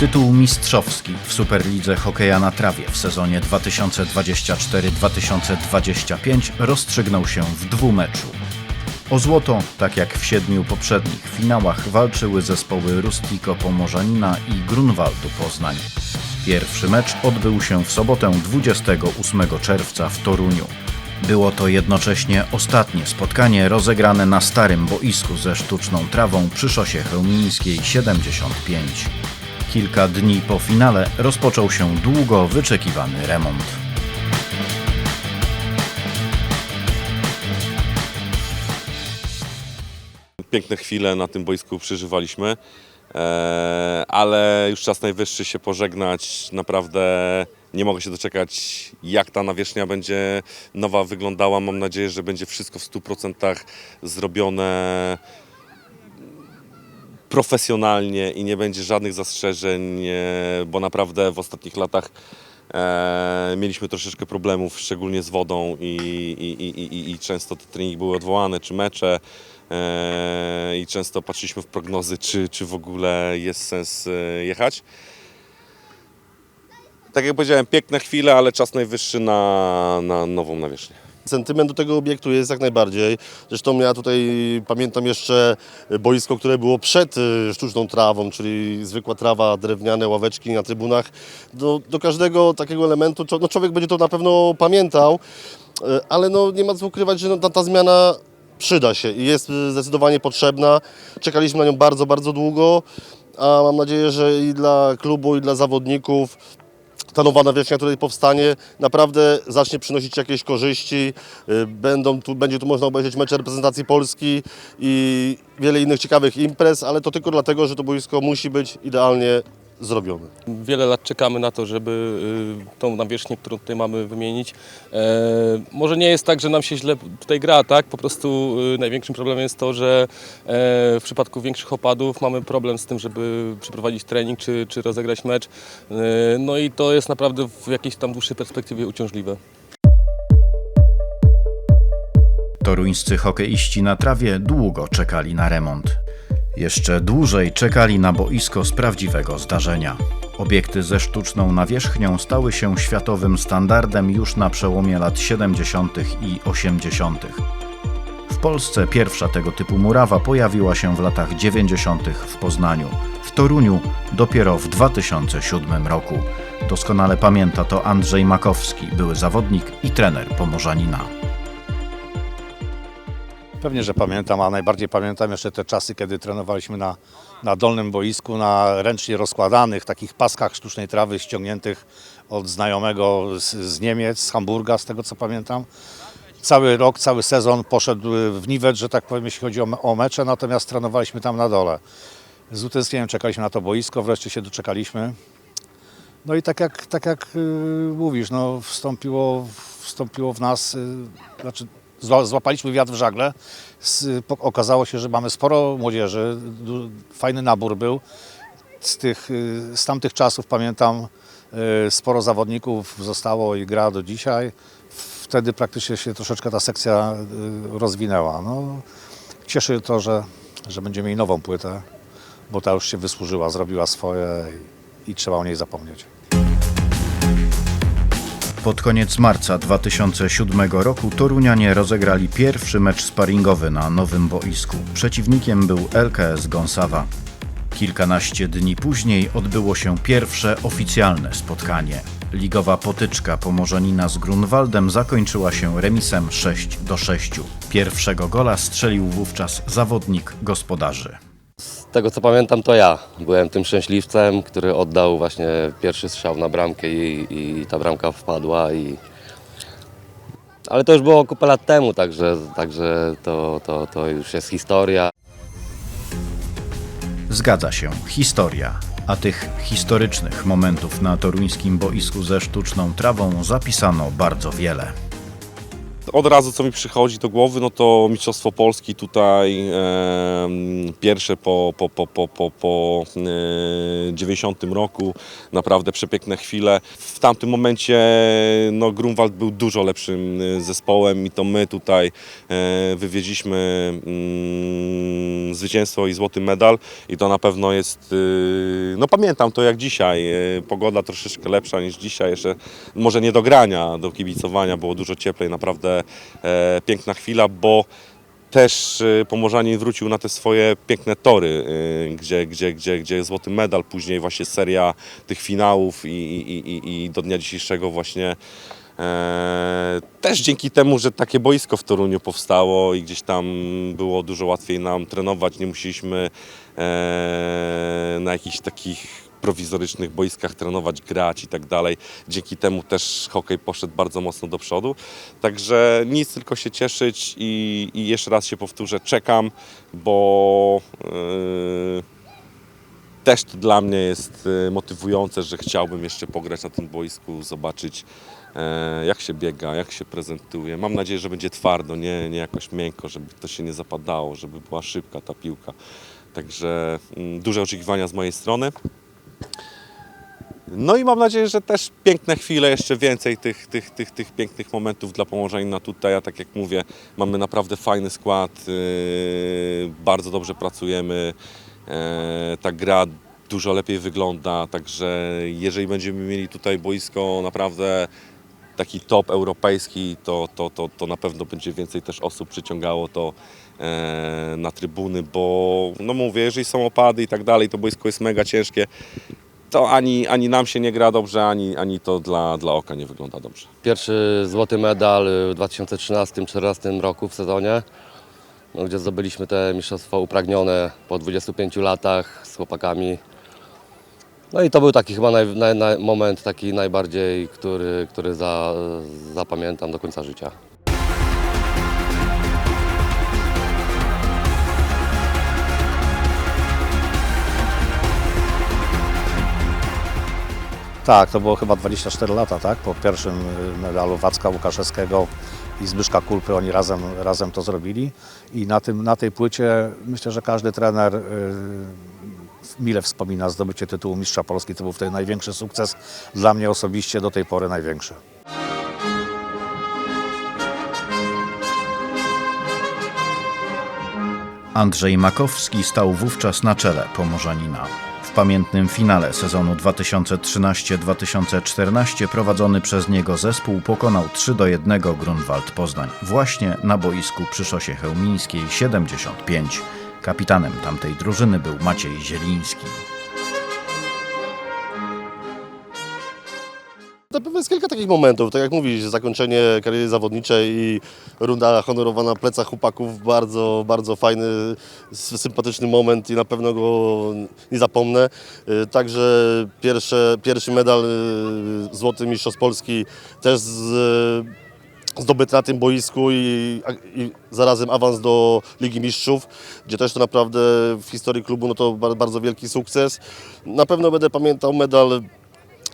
Tytuł mistrzowski w Superlidze Hokeja na Trawie w sezonie 2024-2025 rozstrzygnął się w dwumeczu. O złoto, tak jak w siedmiu poprzednich finałach, walczyły zespoły Rustico Pomorzanina i Grunwaldu Poznań. Pierwszy mecz odbył się w sobotę 28 czerwca w Toruniu. Było to jednocześnie ostatnie spotkanie rozegrane na starym boisku ze sztuczną trawą przy szosie chełmińskiej 75. Kilka dni po finale rozpoczął się długo wyczekiwany remont. Piękne chwile na tym boisku przeżywaliśmy, e, ale już czas najwyższy się pożegnać. Naprawdę nie mogę się doczekać, jak ta nawierzchnia będzie nowa wyglądała. Mam nadzieję, że będzie wszystko w 100% zrobione profesjonalnie i nie będzie żadnych zastrzeżeń, e, bo naprawdę w ostatnich latach e, mieliśmy troszeczkę problemów, szczególnie z wodą i, i, i, i, często te treningi były odwołane, czy mecze e, i często patrzyliśmy w prognozy, czy, czy w ogóle jest sens jechać. Tak jak powiedziałem, piękne chwile, ale czas najwyższy na, na nową nawierzchnię. Sentyment do tego obiektu jest jak najbardziej. Zresztą ja tutaj pamiętam jeszcze boisko, które było przed y, sztuczną trawą, czyli zwykła trawa, drewniane ławeczki na trybunach. Do, do każdego takiego elementu no człowiek będzie to na pewno pamiętał, y, ale no nie ma co ukrywać, że no ta, ta zmiana przyda się i jest y, zdecydowanie potrzebna. Czekaliśmy na nią bardzo, bardzo długo, a mam nadzieję, że i dla klubu, i dla zawodników ta nowa nawierzchnia, tutaj powstanie, naprawdę zacznie przynosić jakieś korzyści. Y, Będą tu, będzie tu można obejrzeć mecze reprezentacji Polski i wiele innych ciekawych imprez, ale to tylko dlatego, że to boisko musi być idealnie zrobione. Wiele lat czekamy na to, żeby y, tą nawierzchnię, którą tutaj mamy wymienić. E, może nie jest tak, że nam się źle tutaj gra, tak? Po prostu y, największym problemem jest to, że e, w przypadku większych opadów mamy problem z tym, żeby przeprowadzić trening czy, czy rozegrać mecz. E, no i to jest naprawdę w jakiejś tam dłuższej perspektywie uciążliwe. Toruńscy hokeiści na trawie długo czekali na remont. Jeszcze dłużej czekali na boisko z prawdziwego zdarzenia. Obiekty ze sztuczną nawierzchnią stały się światowym standardem już na przełomie lat 70. i 80. W Polsce pierwsza tego typu murawa pojawiła się w latach 90. w Poznaniu. W Toruniu dopiero w 2007 roku. Doskonale pamięta to Andrzej Makowski, były zawodnik i trener Pomorzanina. Pewnie, że pamiętam, a najbardziej pamiętam jeszcze te czasy, kiedy trenowaliśmy na, na dolnym boisku, na ręcznie rozkładanych takich paskach sztucznej trawy ściągniętych od znajomego z, z Niemiec, z Hamburga, z tego co pamiętam. Cały rok, cały sezon poszedł w niwecz, że tak powiem, jeśli chodzi o, o mecze, natomiast trenowaliśmy tam na dole. Z utęsknieniem czekaliśmy na to boisko, wreszcie się doczekaliśmy. No i tak jak, tak jak yy, mówisz, no, wstąpiło, wstąpiło w nas, yy, znaczy złapaliśmy wiatr w żagle. Okazało się, że mamy sporo młodzieży, fajny nabór był. Z, tych, yy, z tamtych czasów pamiętam, yy, sporo zawodników zostało i gra do dzisiaj. Wtedy praktycznie się troszeczkę ta sekcja yy, rozwinęła. No, cieszy to, że, że będziemy mieli nową płytę, bo ta już się wysłużyła, zrobiła swoje i, i trzeba o niej zapomnieć. Pod koniec marca 2007 roku Torunianie rozegrali pierwszy mecz sparingowy na nowym boisku. Przeciwnikiem był LKS Gąsawa. Kilkanaście dni później odbyło się pierwsze oficjalne spotkanie. Ligowa potyczka Pomorzanina z Grunwaldem zakończyła się remisem 6 do 6. Pierwszego gola strzelił wówczas zawodnik gospodarzy. Tego co pamiętam, to ja byłem tym szczęśliwcem, który oddał właśnie pierwszy strzał na bramkę i, i ta bramka wpadła. I... Ale to już było kupę lat temu, także, także to, to, to już jest historia. Zgadza się, historia. A tych historycznych momentów na toruńskim boisku ze sztuczną trawą zapisano bardzo wiele. Od razu co mi przychodzi do głowy, no to Mistrzostwo Polski tutaj em, pierwsze po, po, po, po, po, po e, 90 roku, naprawdę przepiękne chwile. W tamtym momencie no, Grunwald był dużo lepszym e, zespołem i to my tutaj e, wywieźliśmy mm, zwycięstwo i złoty medal. I to na pewno jest, y, no pamiętam to jak dzisiaj, e, pogoda troszeczkę lepsza niż dzisiaj, jeszcze może nie do grania, do kibicowania, było dużo cieplej, naprawdę e, piękna chwila, bo też e, Pomorzanin wrócił na te swoje piękne tory, e, gdzie, gdzie, gdzie, gdzie złoty medal, później właśnie seria tych finałów i, i, i, i do dnia dzisiejszego właśnie też dzięki temu, że takie boisko w Toruniu powstało i gdzieś tam było dużo łatwiej nam trenować, nie musieliśmy na jakichś takich prowizorycznych boiskach trenować, grać i tak dalej. Dzięki temu też hokej poszedł bardzo mocno do przodu. Także nic, tylko się cieszyć i, i jeszcze raz się powtórzę, czekam, bo e, też to dla mnie jest e, motywujące, że chciałbym jeszcze pograć na tym boisku, zobaczyć e, jak się biega, jak się prezentuje. Mam nadzieję, że będzie twardo, nie, nie jakoś miękko, żeby to się nie zapadało, żeby była szybka ta piłka. Także mm, duże oczekiwania z mojej strony. No i mam nadzieję, że też piękne chwile, jeszcze więcej tych, tych, tych, tych pięknych momentów dla Pomorzanina tutaj. A tak jak mówię, mamy naprawdę fajny skład, yy, bardzo dobrze pracujemy. E, ta gra dużo lepiej wygląda, także jeżeli będziemy mieli tutaj boisko naprawdę taki top europejski, to, to, to, to na pewno będzie więcej też osób przyciągało to na trybuny, bo no mówię, jeżeli są opady i tak dalej, to boisko jest mega ciężkie, to ani, ani nam się nie gra dobrze, ani, ani to dla, dla oka nie wygląda dobrze. Pierwszy złoty medal w 2013-2014 roku w sezonie, no, gdzie zdobyliśmy te mistrzostwo upragnione po 25 latach z chłopakami. No i to był taki chyba naj, naj, naj, moment taki najbardziej, który, który za, zapamiętam do końca życia. Tak, to było chyba 24 lata, tak? Po pierwszym y, medalu Wacka Łukaszewskiego i Zbyszka Kulpy oni razem, razem to zrobili. I na, tym, na tej płycie myślę, że każdy trener y, mile wspomina zdobycie tytułu Mistrza Polski. To był wtedy największy sukces, dla mnie osobiście do tej pory największy. Andrzej Makowski stał wówczas na czele Pomorzanina. Pamiętnym finale sezonu 2013-2014 prowadzony przez niego zespół pokonał 3 do 1 Grunwald Poznań właśnie na boisku przy szosie Chełmińskiej 75. Kapitanem tamtej drużyny był Maciej Zieliński. Pewno jest kilka takich momentów, tak jak mówisz, zakończenie kariery zawodniczej i runda honorowana na plecach chłopaków, bardzo, bardzo fajny, sympatyczny moment i na pewno go nie zapomnę. Y, Także pierwsze, pierwszy medal y, Złoty Mistrzostw Polski też z, zdobyty na tym boisku i, i zarazem awans do Ligi Mistrzów, gdzie też to naprawdę w historii klubu no to bar- bardzo wielki sukces. Na pewno będę pamiętał medal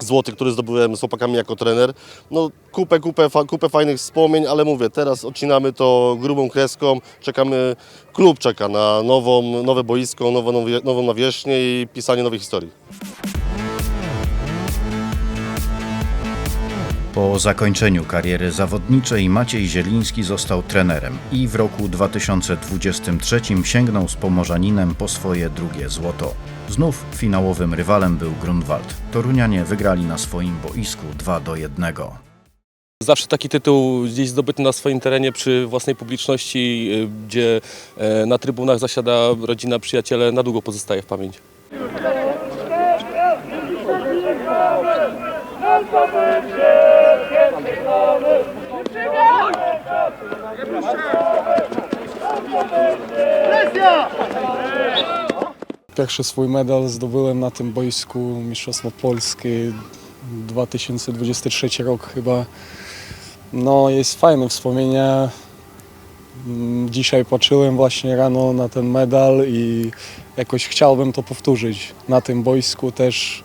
złoty, który zdobyłem z chłopakami jako trener. No kupę, kupę, fa, kupę fajnych wspomnień, ale mówię, teraz odcinamy to grubą kreską, czekamy, klub czeka na nową, nowe boisko, nową, nową nawierzchnię i pisanie nowej historii. Po zakończeniu kariery zawodniczej Maciej Zieliński został trenerem i w roku 2023 sięgnął z Pomorzaninem po swoje drugie złoto. Znów finałowym rywalem był Grunwald. Torunianie wygrali na swoim boisku 2 do 1. Zawsze taki tytuł gdzieś zdobyty na swoim terenie przy własnej publiczności, y, gdzie e, na trybunach zasiada rodzina, przyjaciele, na długo pozostaje w pamięci. Pierwszy swój medal zdobyłem na tym boisku Mistrzostwo Polskie 2023 rok chyba. No jest fajne wspomnienia. Mm, Dzisiaj patrzyłem właśnie rano na ten medal i jakoś chciałbym to powtórzyć. Na tym boisku też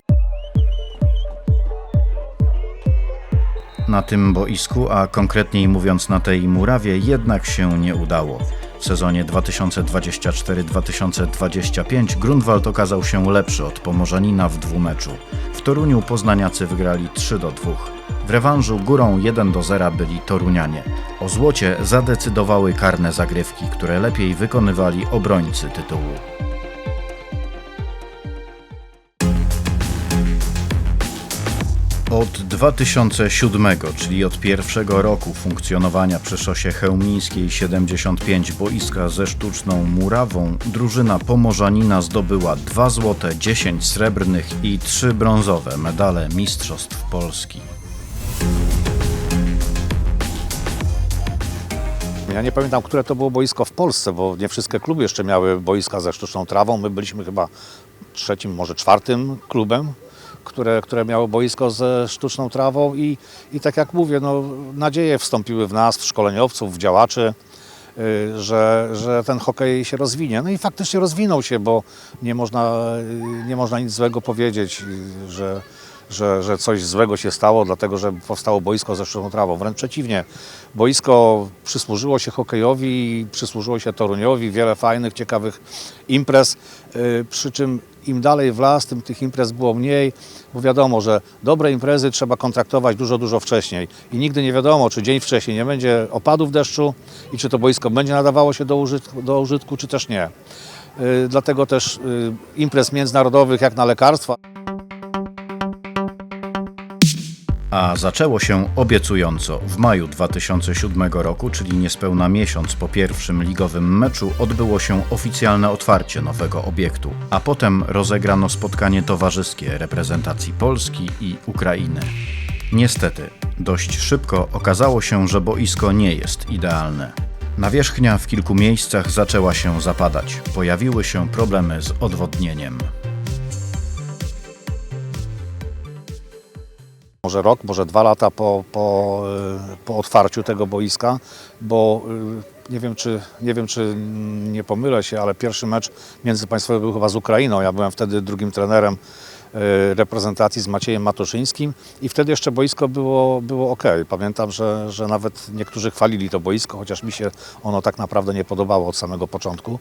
Na tym boisku, a konkretniej mówiąc na tej murawie, jednak się nie udało. W sezonie 2024-2025 Grunwald okazał się lepszy od Pomorzanina w dwumeczu. W Toruniu poznaniacy wygrali 3 do 2. W rewanżu górą 1 do 0 byli Torunianie. O złocie zadecydowały karne zagrywki, które lepiej wykonywali obrońcy tytułu. Od 2007, czyli od pierwszego roku funkcjonowania przy szosie Chełmińskiej 75 boiska ze sztuczną murawą, drużyna Pomorzanina zdobyła 2 złote, 10 srebrnych i 3 brązowe medale Mistrzostw Polski. Ja nie pamiętam, które to było boisko w Polsce, bo nie wszystkie kluby jeszcze miały boiska ze sztuczną trawą. My byliśmy chyba trzecim, może czwartym klubem, które, które miało boisko ze sztuczną trawą i, i tak jak mówię, no, nadzieje wstąpiły w nas, w szkoleniowców, w działaczy, y, że, że ten hokej się rozwinie. No i faktycznie rozwinął się, bo nie można, y, nie można nic złego powiedzieć, y, że, że, że coś złego się stało, dlatego że powstało boisko ze sztuczną trawą. Wręcz przeciwnie, boisko przysłużyło się hokejowi, przysłużyło się Toruniowi, wiele fajnych, ciekawych imprez, y, przy czym im dalej w las, tym tych imprez było mniej, bo wiadomo, że dobre imprezy trzeba kontraktować dużo, dużo wcześniej. I nigdy nie wiadomo, czy dzień wcześniej nie będzie opadów deszczu i czy to boisko będzie nadawało się do użytku, do użytku czy też nie. Y, Dlatego też y, imprez międzynarodowych jak na lekarstwa, A zaczęło się obiecująco. W maju 2007 roku, czyli niespełna miesiąc po pierwszym ligowym meczu, odbyło się oficjalne otwarcie nowego obiektu, a potem rozegrano spotkanie towarzyskie reprezentacji Polski i Ukrainy. Niestety, dość szybko okazało się, że boisko nie jest idealne. Nawierzchnia w kilku miejscach zaczęła się zapadać. Pojawiły się problemy z odwodnieniem. Może rok, może dwa lata po, po, y, po otwarciu tego boiska, bo y, nie wiem, czy, nie wiem, czy nie pomylę się, ale pierwszy mecz międzypaństwowy był chyba z Ukrainą. Ja byłem wtedy drugim trenerem y, reprezentacji z Maciejem Matuszyńskim i wtedy jeszcze boisko było, było ok. Pamiętam, że, że nawet niektórzy chwalili to boisko, chociaż mi się ono tak naprawdę nie podobało od samego początku.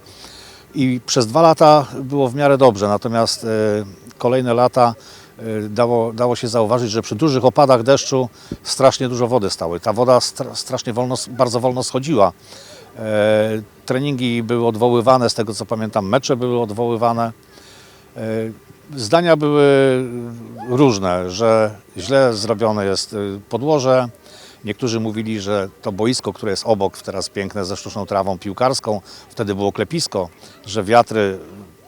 I przez dwa lata było w miarę dobrze, natomiast e, kolejne lata e, dało, dało się zauważyć, że przy dużych opadach deszczu strasznie dużo wody stały. Ta woda stra, strasznie wolno, bardzo wolno schodziła. E, treningi były odwoływane, z tego co pamiętam, mecze były odwoływane. E, Zdania były różne, że źle zrobione jest y, podłoże. Niektórzy mówili, że to boisko, które jest obok, teraz piękne ze sztuczną trawą piłkarską, wtedy było klepisko, że wiatry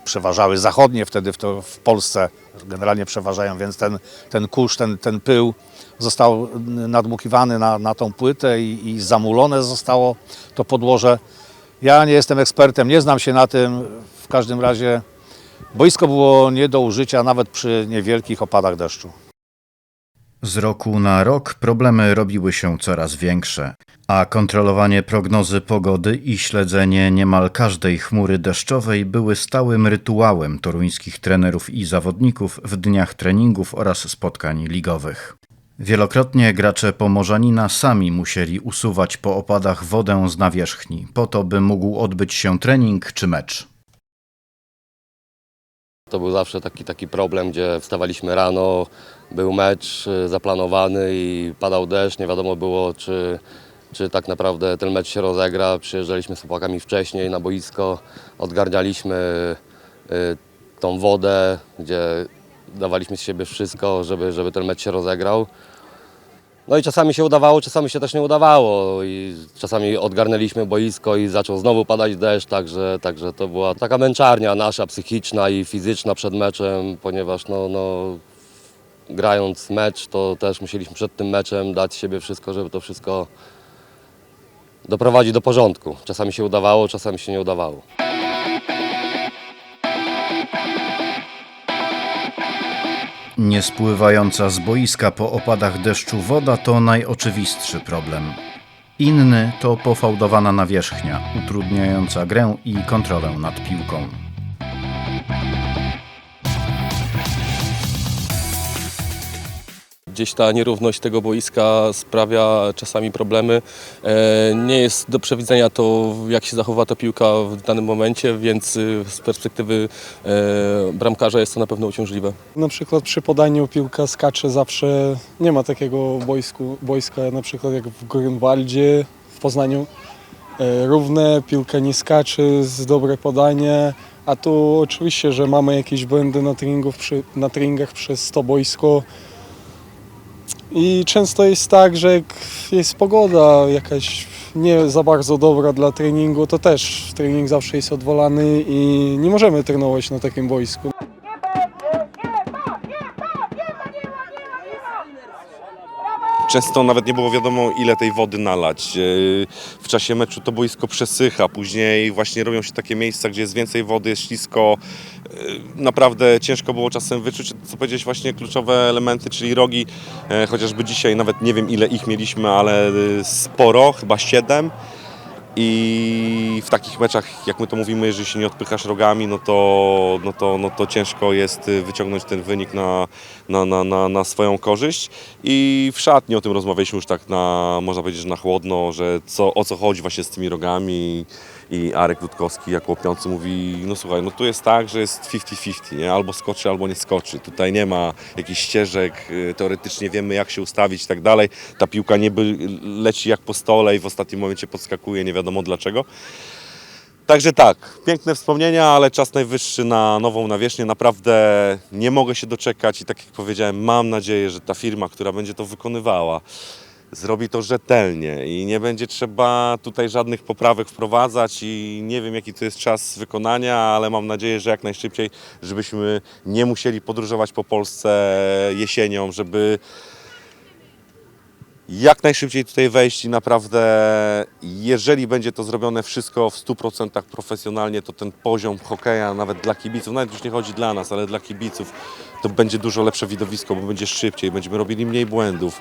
przeważały zachodnie wtedy w, to, w Polsce, generalnie przeważają, więc ten, ten kurz, ten, ten pył został nadmukiwany na, na tą płytę i, i zamulone zostało to podłoże. Ja nie jestem ekspertem, nie znam się na tym, w każdym razie boisko było nie do użycia nawet przy niewielkich opadach deszczu. Z roku na rok problemy robiły się coraz większe, a kontrolowanie prognozy pogody i śledzenie niemal każdej chmury deszczowej były stałym rytuałem toruńskich trenerów i zawodników w dniach treningów oraz spotkań ligowych. Wielokrotnie gracze Pomorzanina sami musieli usuwać po opadach wodę z nawierzchni, po to by mógł odbyć się trening czy mecz. To był zawsze taki, taki problem, gdzie wstawaliśmy rano, był mecz y, zaplanowany i padał deszcz, nie wiadomo było czy, czy tak naprawdę ten mecz się rozegra. Przyjeżdżaliśmy z chłopakami wcześniej na boisko, odgarnialiśmy y, tą wodę, gdzie dawaliśmy z siebie wszystko, żeby, żeby ten mecz się rozegrał. No i czasami się udawało, czasami się też nie udawało i czasami odgarnęliśmy boisko i zaczął znowu padać deszcz, także, także to była taka męczarnia nasza psychiczna i fizyczna przed meczem, ponieważ no, no, grając mecz to też musieliśmy przed tym meczem dać siebie wszystko, żeby to wszystko doprowadzić do porządku. Czasami się udawało, czasami się nie udawało. Niespływająca z boiska po opadach deszczu woda to najoczywistszy problem. Inny to pofałdowana nawierzchnia, utrudniająca grę i kontrolę nad piłką. Gdzieś ta nierówność tego boiska sprawia czasami problemy. E, Nie jest do przewidzenia to, jak się zachowa ta piłka w danym momencie, więc y, z perspektywy e, bramkarza jest to na pewno uciążliwe. Na przykład przy podaniu piłka skacze zawsze, nie ma takiego boisku, boiska na przykład jak w Grunwaldzie, w Poznaniu. E, Równe, piłka nie skacze, dobre podanie, a tu oczywiście, że mamy jakieś błędy na, przy, na treningach przez to boisko. I często jest tak, że jak jest pogoda jakaś nie za bardzo dobra dla treningu, to też trening zawsze jest odwolany i nie możemy trenować na takim boisku. Często nawet nie było wiadomo, ile tej wody nalać. Yy, W czasie meczu to boisko przesycha, później właśnie robią się takie miejsca, gdzie jest więcej wody, jest ślisko. Yy, Naprawdę ciężko było czasem wyczuć, co powiedzieć, właśnie kluczowe elementy, czyli rogi. E, Chociażby dzisiaj nawet nie wiem, ile ich mieliśmy, ale sporo, chyba siedem. I w takich meczach, jak my to mówimy, jeżeli się nie odpychasz rogami, no to, no to, no to ciężko jest y, wyciągnąć ten wynik na, na, na, na, na swoją korzyść. I w szatni o tym rozmawialiśmy już tak na, można powiedzieć, na chłodno, że co, o co chodzi właśnie z tymi rogami. I Arek Rutkowski jako łopiący mówi, no słuchaj, no tu jest tak, że jest 50-50, nie? albo skoczy, albo nie skoczy. Tutaj nie ma jakichś ścieżek, y, teoretycznie wiemy jak się ustawić i tak dalej. Ta piłka niby leci jak po stole i w ostatnim momencie podskakuje, nie wiadomo dlaczego. Także tak, piękne wspomnienia, ale czas najwyższy na nową nawierzchnię. Naprawdę nie mogę się doczekać i tak jak powiedziałem, mam nadzieję, że ta firma, która będzie to wykonywała, zrobi to rzetelnie i nie będzie trzeba tutaj żadnych poprawek wprowadzać i nie wiem jaki to jest czas wykonania, ale mam nadzieję, że jak najszybciej, żebyśmy nie musieli podróżować po Polsce jesienią, żeby jak najszybciej tutaj wejść i naprawdę, jeżeli będzie to zrobione wszystko w 100% profesjonalnie, to ten poziom hokeja nawet dla kibiców, nawet już nie chodzi dla nas, ale dla kibiców, to będzie dużo lepsze widowisko, bo będzie szybciej, będziemy robili mniej błędów.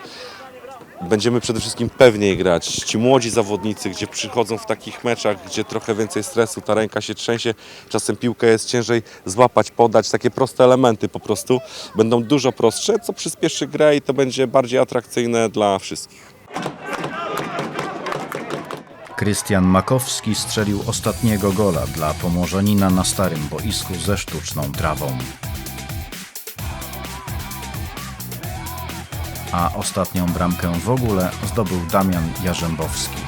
Będziemy przede wszystkim pewniej grać. Ci młodzi zawodnicy, gdzie przychodzą w takich meczach, gdzie trochę więcej stresu, ta ręka się trzęsie, czasem piłkę jest ciężej złapać, podać, takie proste elementy po prostu będą dużo prostsze, co przyspieszy grę i to będzie bardziej atrakcyjne dla wszystkich. Krystian Makowski strzelił ostatniego gola dla Pomorzanina na starym boisku ze sztuczną trawą. A ostatnią bramkę w ogóle zdobył Damian Jarzębowski.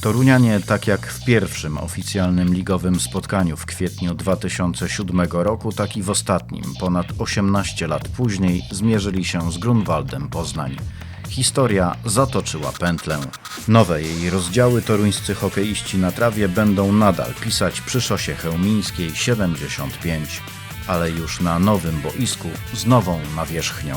Torunianie, tak jak w pierwszym oficjalnym ligowym spotkaniu w kwietniu 2007 roku, tak i w ostatnim, ponad 18 lat później, zmierzyli się z Grunwaldem Poznań. Historia zatoczyła pętlę. Nowe jej rozdziały toruńscy hokeiści na trawie będą nadal pisać przy szosie chełmińskiej 75, ale już na nowym boisku z nową nawierzchnią.